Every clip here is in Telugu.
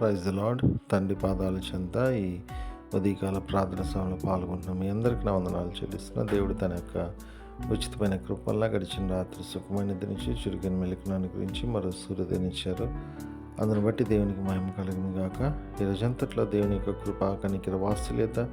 ప్రైజ్ ద లాడ్ తండ్రి పాదాల చెంత ఈ ఉదయకాల ప్రార్థన సమయంలో పాల్గొంటున్నాం మీ అందరికీ నా వందనాలు చెల్లిస్తున్నా. దేవుడు తన యొక్క ఉచితమైన కృపల్లా గడిచిన రాత్రి సుఖమైన నుంచి చురుకైన మెలకునాన్ని గురించి మరో సూర్యోదయనిచ్చారు. అందును బట్టి దేవునికి మహిమ కలిగిన గాక. ఈ రోజంతట్లో దేవుని యొక్క కృప కనికిర వాత్సల్యత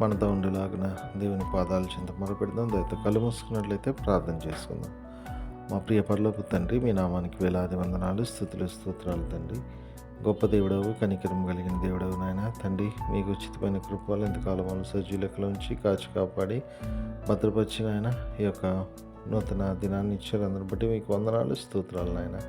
మనతో ఉండేలాగిన దేవుని పాదాల చెంత మొరపెడదాం. దయతో కళ్ళు మూసుకున్నట్లయితే ప్రార్థన చేసుకుందాం. మా ప్రియ పరలోపు తండ్రి మీ నామానికి వేలాది వందనాలు స్థుతులు స్తోత్రాలు తండ్రి. గొప్ప దేవుడవు కనికరం కలిగిన దేవుడవు నాయన. తండ్రి మీకు ఉచితమైన కృపలు ఎంతకాలం సజ్జీలకలో ఉంచి కాచి కాపాడి భద్రపరిచిన ఆయన ఈ యొక్క నూతన దినాన్ని ఇచ్చారు అందరిని బట్టి మీకు వందనాలు స్తోత్రాలు నాయన.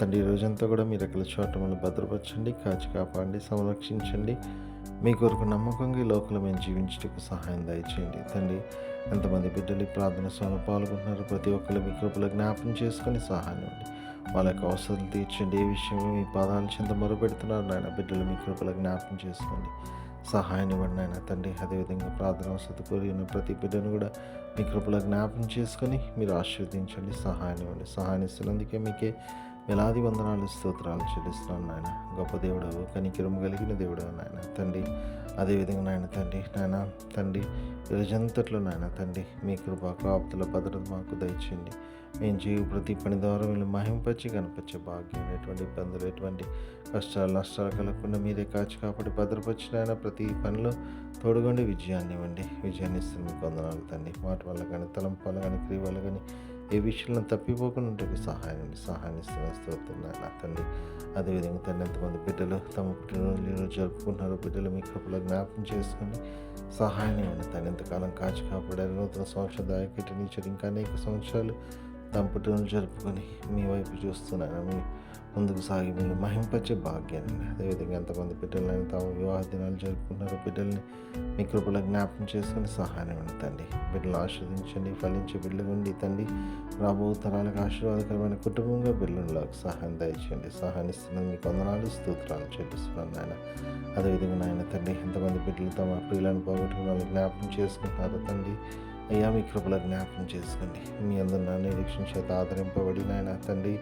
తండ్రి రోజంతా కూడా మీరు ఎక్కడ చోట మళ్ళీ భద్రపరచండి కాచి కాపాడండి సంరక్షించండి. మీ కొరకు నమ్మకంగా ఈ లోకంలో మేము జీవించటకు సహాయం దయచేయండి. తండ్రి ఎంతమంది బిడ్డలు ప్రార్థన సభలో పాల్గొంటున్నారు ప్రతి ఒక్కరు మీ కృపలో జ్ఞాపం చేసుకొని సహాయం ఇవ్వండి. వాళ్ళకి అవసరం తీర్చండి. ఏ విషయమే మీ పాదాల చెంత మొరపెడుతున్నారు నాయన బిడ్డలు మీ కృపల జ్ఞాపకం చేసుకోండి. సహాయం ఇవ్వండి నాయన తండ్రి. అదేవిధంగా ప్రార్థన వసతి కోరి ఉన్న ప్రతి బిడ్డను కూడా మీ కృపల జ్ఞాపకం చేసుకొని మీరు ఆశీర్వదించండి సహాయం ఇవ్వండి. సహాయం ఇస్తున్నందుకే మీకే వేలాది వందనాలు స్తోత్రాలు చెల్లిస్తున్నాను నాయన. గొప్ప దేవుడవు కనికిరం కలిగిన దేవుడవు నాయన తండ్రి. అదేవిధంగా నాయన తండ్రి నాయన తండ్రి రోజంతట్లో నాయన తండ్రి మీ కృప కాపుతుల భద్రత మాకు దయచేయండి. మేము జీవ ప్రతి పని ద్వారా వీళ్ళు మహింపచ్చి కనిపించే భాగ్యం ఎటువంటి ఇబ్బందులు ఎటువంటి కష్టాలు నష్టాలు కలగకుండా మీరే కాచి కాపాడి భద్రపరిచిన ఆయన ప్రతి పనిలో తోడుగొండి. విజయాన్ని ఇవ్వండి. విజయాన్ని ఇస్తుంది మీకు వందనాలు తండ్రి. మాట వల్ల కానీ తలంపాల కానీ క్రియ వల్ల కానీ ఏ విషయంలో తప్పిపోకుండా ఉంటే సహాయం సహాయం ఇస్తున్న స్తోత్రం నా తండ్రి. అదేవిధంగా తండ్రి ఎంతమంది బిడ్డలు తమ పుట్టినరోజు ఈరోజు జరుపుకుంటున్నారు. బిడ్డలు మీ కృపలో జ్ఞాపకం చేసుకొని సహాయం ఇవ్వండి తను ఎంతకాలం కాచి కాపాడారు? నూతన సంవత్సరం దాయకెట్టనిచ్చారు ఇంకా అనేక సంవత్సరాలు తమ పుట్టినరోజు జరుపుకొని మీ వైపు చూస్తున్నాను మీ ముందుకు సాగి మీరు మహింపచ్చే భాగ్యాన్ని. అదేవిధంగా ఎంతమంది బిడ్డలని తాము వివాహ దినాలు జరుపుకున్నారో బిడ్డల్ని మీ కృపలో జ్ఞాపకం చేసుకుని సహాయం ఇవ్వండి తండ్రి. బిడ్డలు ఆస్వాదించండి ఫలించే బిడ్డలు ఉండి తండ్రి రాబో తరాలకు ఆశీర్వాదకరమైన కుటుంబంగా బిడ్డలకు సహాయం దయచేయండి. సహాయం ఇస్తున్నాను మీకు వందనాలు స్తోత్రాలు చెల్లిస్తున్నాను నాయన. అదేవిధంగా నాయన తండ్రి ఎంతమంది బిడ్డలు తమ ప్రియులను పోగొట్టుకుని వాళ్ళు జ్ఞాపకం చేసుకుంటున్నారో తండ్రి అయ్యా మీ కృపల జ్ఞాపకం చేసుకోండి. మీ అందరు నా నిరీక్షణ చేత ఆదరింపబడి నాయన తండ్రి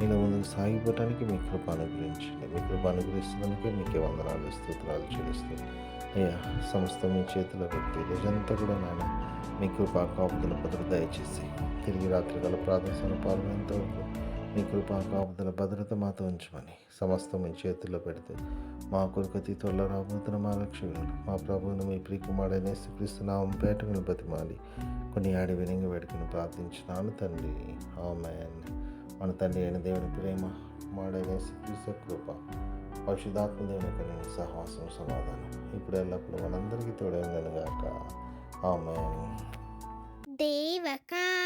నేను ముందుకు సాగిపోవటానికి మీ కృప అనుగ్రహించండి. మీ కృప అనుగ్రహిస్తున్నందుకే మీకే వందనాలు స్తోత్రాలు చేస్తుంది అయ్యా సంస్థ మీ చేతిలో పెట్టి రోజంతా కూడా నాయన మీ కృప కాపుదల భద్రత దయచేసి తిరిగి రాత్రి గల ప్రార్థన పాల్గొనేంత వరకు నీ కృపా కాపుదల భద్రత మాతో ఉంచమని సమస్తం మీ చేతుల్లో పెడితే మా కొరకు అతి త్వరలో రాబోతున్న మా లక్ష్యులు మా ప్రభువును మీ ప్రియకుమారుడైన శ్రీకృష్ణనామం పేట బతిమాలి. కొన్ని ఆడి వినంగి వేడుకుని ప్రార్థించినాను తండ్రి. ఆమెన్. మన తండ్రి అయిన దేవుని ప్రేమ కుమారుడైన శ్రీకృష్ణ కృప పరిశుధాత్మ దేవుని యొక్క సహవాసం సమాధానం ఇప్పుడు ఎల్లప్పుడూ మనందరికీ తోడైందనగాక. ఆమెన్. దేవకా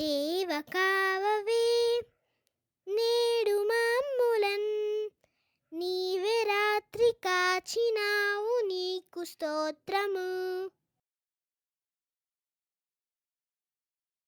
దేవ కావవే. నేడు మమ్ములన్ నీవే రాత్రి కాచినావు నీకు స్తోత్రము.